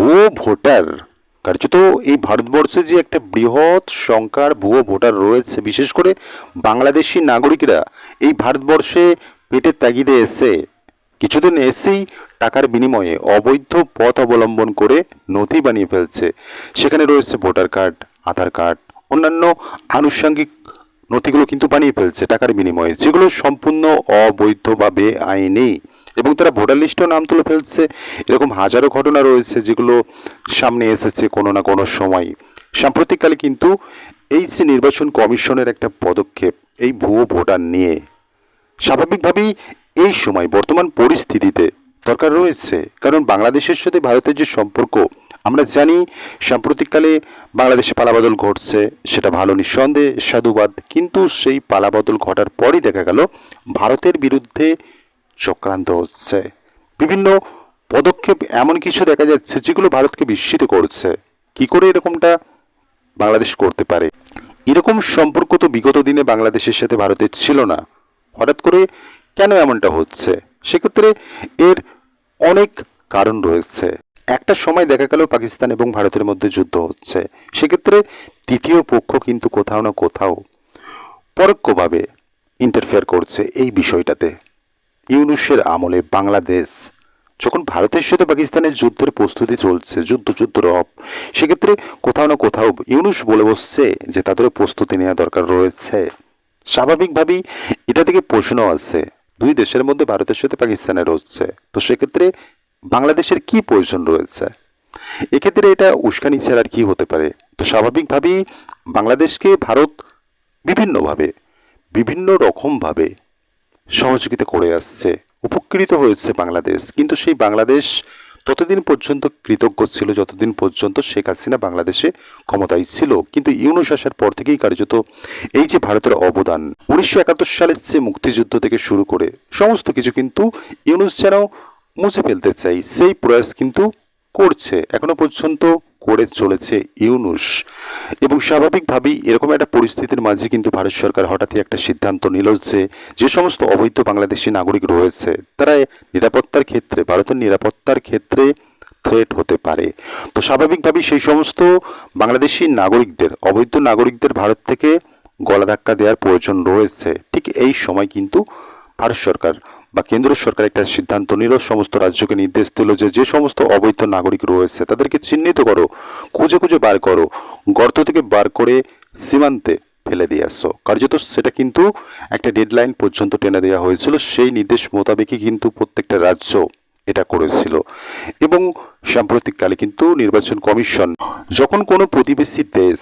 ভুয়ো ভোটার। কার্যত এই ভারতবর্ষে যে একটা বৃহৎ সংখ্যার ভুয়ো ভোটার রয়েছে, বিশেষ করে বাংলাদেশি নাগরিকরা, এই ভারতবর্ষে পেটের তাগিদে এসে কিছুদিন এসেই টাকার বিনিময়ে অবৈধ পথ অবলম্বন করে নথি বানিয়ে ফেলছে। সেখানে রয়েছে ভোটার কার্ড, আধার কার্ড, অন্যান্য আনুষঙ্গিক নথিগুলো কিন্তু বানিয়ে ফেলছে টাকার বিনিময়ে, যেগুলো সম্পূর্ণ অবৈধভাবে বা বেআইনি এবং তারা ভোটার লিস্টেও নাম তুলে ফেলছে। এরকম হাজারো ঘটনা রয়েছে যেগুলো সামনে এসেছে কোনো না কোনো সময়। সাম্প্রতিককালে কিন্তু এই যে নির্বাচন কমিশনের একটা পদক্ষেপ, এই ভুয়ো ভোটার নিয়ে। স্বাভাবিকভাবেই এই সময় বর্তমান পরিস্থিতিতে দরকার রয়েছে। কারণ বাংলাদেশের সাথে ভারতের যে সম্পর্ক, আমরা জানি সাম্প্রতিককালে বাংলাদেশে পালাবদল ঘটছে, সেটা ভালো নিঃসন্দেহে, সাধুবাদ। কিন্তু সেই পালাবদল ঘটার পরই দেখা গেল, ভারতের বিরুদ্ধে চক্রান্ত হচ্ছে। বিভিন্ন পদক্ষেপ এমন কিছু দেখা যাচ্ছে যেগুলো ভারতকে বিস্মিত করছে। কি করে এরকমটা বাংলাদেশ করতে পারে? এরকম সম্পর্ক তো বিগত দিনে বাংলাদেশের সাথে ভারতের ছিল না। হঠাৎ করে কেন এমনটা হচ্ছে? সেক্ষেত্রে এর অনেক কারণ রয়েছে। একটা সময় দেখা গেল পাকিস্তান এবং ভারতের মধ্যে যুদ্ধ হচ্ছে। সেক্ষেত্রে তৃতীয় পক্ষ কিন্তু কোথাও না কোথাও পরোক্ষভাবে ইন্টারফেয়ার করছে এই বিষয়টাতে। ইউনুসের আমলে বাংলাদেশ। যখন ভারতের সাথে পাকিস্তানের যুদ্ধের প্রস্তুতি চলছে, যুদ্ধ যুদ্ধ রব, সেক্ষেত্রে কোথাও না কোথাও ইউনুস বলে বসছে যে তাদের প্রস্তুতি নেওয়া দরকার রয়েছে। স্বাভাবিকভাবেই এটা থেকে প্রশ্ন আছে, দুই দেশের মধ্যে ভারতের সাথে পাকিস্তানের হচ্ছে। তো সেক্ষেত্রে বাংলাদেশের কি প্রয়োজন রয়েছে? এক্ষেত্রে এটা উস্কানি ছাড়া আর কি হতে পারে? তো স্বাভাবিকভাবেই বাংলাদেশকে ভারত বিভিন্নভাবে বিভিন্ন রকমভাবে সহযোগিতা করে আসছে, উপকৃত হয়েছে বাংলাদেশ। কিন্তু সেই বাংলাদেশ ততদিন পর্যন্ত কৃতজ্ঞ ছিল, যতদিন পর্যন্ত শেখ হাসিনা বাংলাদেশে ক্ষমতায় ছিল। কিন্তু ইউনুস আসার পর থেকেই কার্যত এই যে ভারতের অবদান, উনিশশো একাত্তর সালের যে মুক্তিযুদ্ধ থেকে শুরু করে সমস্ত কিছু কিন্তু ইউনুস যেন মুছে ফেলতে চাই, সেই প্রয়াস কিন্তু করছে। এখনও পর্যন্ত করে চলেছে ইউনুস। এবং স্বাভাবিকভাবেই এরকম একটা পরিস্থিতির মাঝে কিন্তু ভারত সরকার হঠাৎই একটা সিদ্ধান্ত নিল যে যে সমস্ত অবৈধ বাংলাদেশি নাগরিক রয়েছে, তারা নিরাপত্তার ক্ষেত্রে, ভারতের নিরাপত্তার ক্ষেত্রে থ্রেট হতে পারে। তো স্বাভাবিকভাবেই সেই সমস্ত বাংলাদেশি নাগরিকদের, অবৈধ নাগরিকদের ভারত থেকে গলা ধাক্কা দেওয়ার প্রয়োজন রয়েছে। ঠিক এই সময় কিন্তু ভারত সরকার বা কেন্দ্র সরকার একটা সিদ্ধান্ত নিল, সমস্ত রাজ্যকে নির্দেশ দিল যে যে সমস্ত অবৈধ নাগরিক রয়েছে তাদেরকে চিহ্নিত করো, খুঁজে খুঁজে বার করো, গর্ত থেকে বার করে সীমান্তে ফেলে দিয়ে আসো। কার্যত সেটা কিন্তু একটা ডেডলাইন পর্যন্ত টেনে দেওয়া হয়েছিল, সেই নির্দেশ মোতাবেকই কিন্তু প্রত্যেকটা রাজ্য এটা করেছিল। এবং সাম্প্রতিককালে কিন্তু নির্বাচন কমিশন যখন কোনো প্রতিবেশী দেশ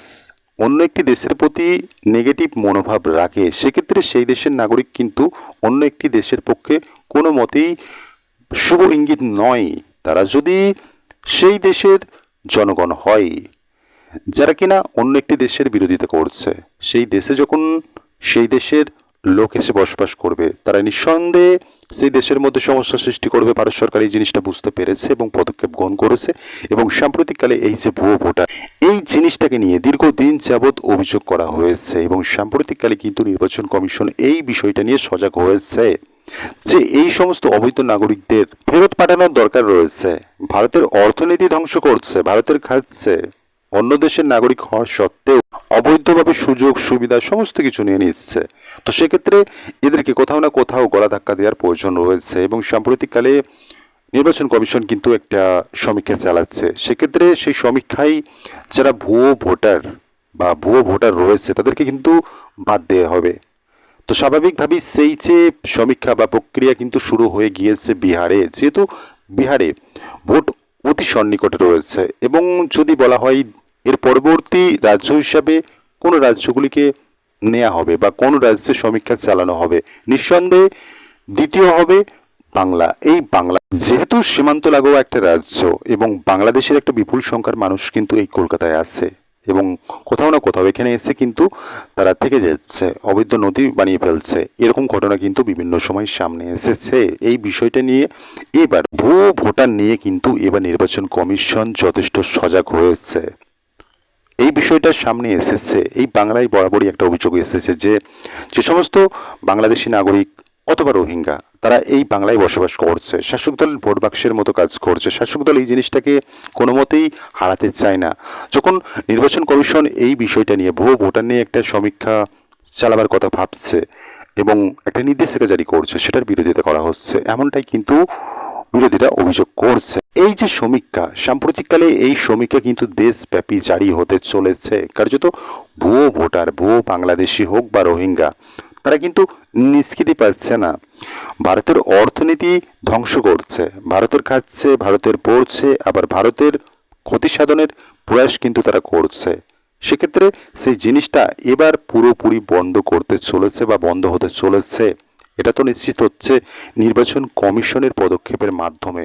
অন্য একটি দেশের প্রতি নেগেটিভ মনোভাব রাখে, সেক্ষেত্রে সেই দেশের নাগরিক কিন্তু অন্য একটি দেশের পক্ষে কোনো মতেই শুভ ইঙ্গিত নয়। তারা যদি সেই দেশের জনগণ হয়, যারা কিনা অন্য একটি দেশের বিরোধিতা করছে, সেই দেশে যখন সেই দেশের লোক এসে বসবাস করবে, তারা নিঃসন্দেহে সেই দেশের মধ্যে সমস্যা সৃষ্টি করবে ভারত সরকার এই জিনিসটা বুঝতে পেরেছে এবং পদক্ষেপ গ্রহণ করেছে এবং সাম্প্রতিককালে এই যে ভুয়ো ভোটার, এই জিনিসটাকে নিয়ে দীর্ঘদিন যাবৎ অভিযোগ করা হয়েছে এবং সাম্প্রতিককালে কিন্তু নির্বাচন কমিশন এই বিষয়টা নিয়ে সজাগ হয়েছে যে এই সমস্ত অবৈধ নাগরিকদের ফেরত পাঠানোর দরকার রয়েছে। ভারতের অর্থনীতি ধ্বংস করছে, ভারতের খাচ্ছে, অন্য দেশের নাগরিক হওয়ার সত্ত্বেও অবৈধভাবে সুযোগ, সুবিধা, সমস্ত কিছু নিয়ে নিচ্ছে। তো সেক্ষেত্রে এদেরকে কোথাও না কোথাও গলা ধাক্কা দেওয়ার প্রয়োজন রয়েছে এবং সাম্প্রতিককালে নির্বাচন কমিশন কিন্তু একটা সমীক্ষা চালাচ্ছে। সেক্ষেত্রে সেই সমীক্ষায় যারা ভুয়ো ভোটার বা ভুয়ো ভোটার রয়েছে, তাদেরকে কিন্তু বাদ দেওয়া হবে। তো স্বাভাবিকভাবেই সেই যে সমীক্ষা বা প্রক্রিয়া কিন্তু শুরু হয়ে গিয়েছে বিহারে, যেহেতু বিহারে ভোট অতি সন্নিকটে রয়েছে এবং যদি বলা হয় এর পরবর্তী রাজ্য হিসাবে কোন রাজ্যগুলিকে নেওয়া হবে বা কোন রাজ্যে সমীক্ষা চালানো হবে? নিঃসন্দেহে দ্বিতীয় হবে বাংলা। এই বাংলা যেহেতু সীমান্ত লাগোয়া একটা রাজ্য এবং বাংলাদেশের একটা বিপুল সংখ্যার মানুষ কিন্তু এই কলকাতায় আছে এবং কোথাও না কোথাও এখানে এসে কিন্তু তারা থেকে যাচ্ছে, অবৈধ নদী বানিয়ে ফেলছে। এরকম ঘটনা কিন্তু বিভিন্ন সময় সামনে এসেছে। এই বিষয়টা নিয়ে এবার ভুয়ো ভোটার নিয়ে কিন্তু এবার নির্বাচন কমিশন যথেষ্ট সজাগ হয়েছে। এই বিষয়টা সামনে এসেছে, এই বাংলায় বরাবরই একটা অভিযোগ এসেছে যে যে সমস্ত বাংলাদেশি নাগরিক অথবা রোহিঙ্গা, তারা এই বাংলায় বসবাস করছে। শাসক দল ভোট বাক্সের মতো কাজ করছে। শাসক দল এই জিনিসটাকে কোনো মতেই হারাতে চায় না। যখন নির্বাচন কমিশন এই বিষয়টা নিয়ে ভুয়ো ভোটার নিয়ে একটা সমীক্ষা চালাবার কথা ভাবছে এবং একটা নির্দেশিকা জারি করছে, সেটার বিরোধিতা করা হচ্ছে, এমনটাই কিন্তু বিরোধীরা অভিযোগ করছে। এই যে সমীক্ষা সাম্প্রতিককালে এই সমীক্ষা কিন্তু দেশব্যাপী জারি হতে চলেছে। কার্যত ভুয়ো ভোটার, ভুয়ো বাংলাদেশি হোক বা রোহিঙ্গা, তারা কিন্তু নিষ্কৃতি পাচ্ছে না। ভারতের অর্থনীতি ধ্বংস করছে। ভারতের খাচ্ছে, ভারতের পড়ছে, আবার ভারতের ক্ষতি সাধনের প্রয়াস কিন্তু তারা করছে। সেক্ষেত্রে সেই জিনিসটা এবার পুরোপুরি বন্ধ করতে চলেছে বা বন্ধ হতে চলেছে। এটা তো নিশ্চিত হচ্ছে নির্বাচন কমিশনের পদক্ষেপের মাধ্যমে।